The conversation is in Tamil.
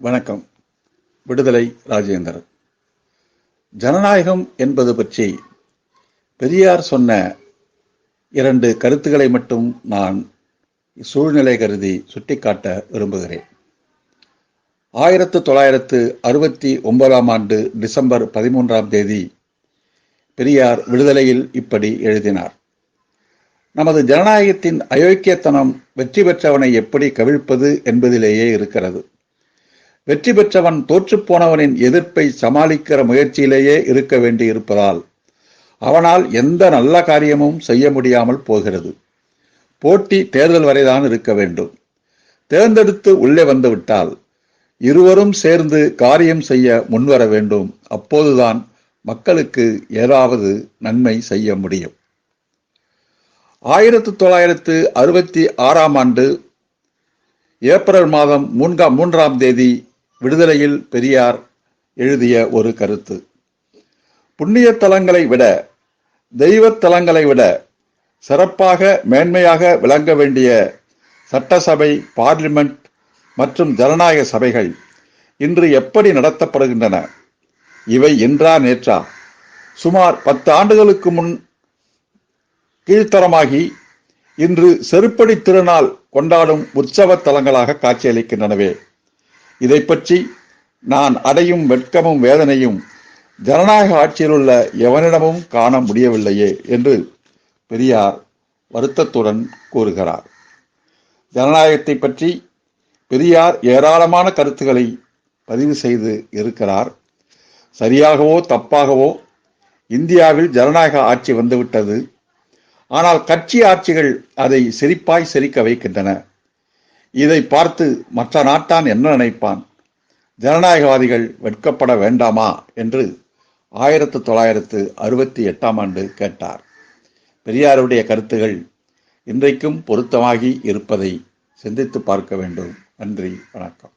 வணக்கம். விடுதலை ராஜேந்திரன். ஜனநாயகம் என்பது பற்றி பெரியார் சொன்ன இரண்டு கருத்துக்களை மட்டும் நான் சூழ்நிலை கருதி சுட்டிக்காட்ட விரும்புகிறேன். ஆயிரத்து தொள்ளாயிரத்து அறுபத்தி ஒன்பதாம் ஆண்டு டிசம்பர் பதிமூன்றாம் தேதி பெரியார் விடுதலையில் இப்படி எழுதினார். நமது ஜனநாயகத்தின் அயோக்கியத்தனம் வெற்றி பெற்றவனை எப்படி கவிழ்ப்பது என்பதிலேயே இருக்கிறது. வெற்றி பெற்றவன் தோற்றுப்போனவனின் எதிர்ப்பை சமாளிக்கிற முயற்சியிலேயே இருக்க வேண்டி இருப்பதால் அவனால் எந்த நல்ல காரியமும் செய்ய முடியாமல் போகிறது. போட்டி தேர்தல் வரைதான் இருக்க வேண்டும். தேர்ந்தெடுத்து உள்ளே வந்துவிட்டால் இருவரும் சேர்ந்து காரியம் செய்ய முன்வர வேண்டும். அப்போதுதான் மக்களுக்கு ஏதாவது நன்மை செய்ய முடியும். ஆயிரத்து தொள்ளாயிரத்து அறுபத்தி ஆறாம் ஆண்டு ஏப்ரல் மாதம் மூன்றாம் மூன்றாம் தேதி விடுதலையில் பெரியார் எழுதிய ஒரு கருத்து. புண்ணிய தலங்களை விட தெய்வத்தலங்களை விட சிறப்பாக மேன்மையாக விளங்க வேண்டிய சட்டசபை பார்லிமெண்ட் மற்றும் ஜனநாயக சபைகள் இன்று எப்படி நடத்தப்படுகின்றன? இவை என்றா நேற்றா? சுமார் பத்து ஆண்டுகளுக்கு முன் கீழ்த்தரமாகி இன்று செருப்படி திருநாள் கொண்டாடும் உற்சவ தலங்களாக காட்சியளிக்கின்றனவே. இதை பற்றி நான் அடையும் வெட்கமும் வேதனையும் ஜனநாயக ஆட்சியில் உள்ள எவனிடமும் காண முடியவில்லையே என்று பெரியார் வருத்தத்துடன் கூறுகிறார். ஜனநாயகத்தை பற்றி பெரியார் ஏராளமான கருத்துக்களை பதிவு செய்து இருக்கிறார். சரியாகவோ தப்பாகவோ இந்தியாவில் ஜனநாயக ஆட்சி வந்துவிட்டது. ஆனால் கட்சி ஆட்சிகள் அதை சிரிப்பாய் சிரிக்க வைக்கின்றன. இதை பார்த்து மற்ற நாட்டான் என்ன நினைப்பான்? ஜனநாயகவாதிகள் வெட்கப்பட வேண்டாமா? என்று ஆயிரத்து தொள்ளாயிரத்து அறுபத்தி எட்டாம் ஆண்டு கேட்டார். பெரியாருடைய கருத்துகள் இன்றைக்கும் பொருத்தமாகி இருப்பதை சிந்தித்து பார்க்க வேண்டும். நன்றி வணக்கம்.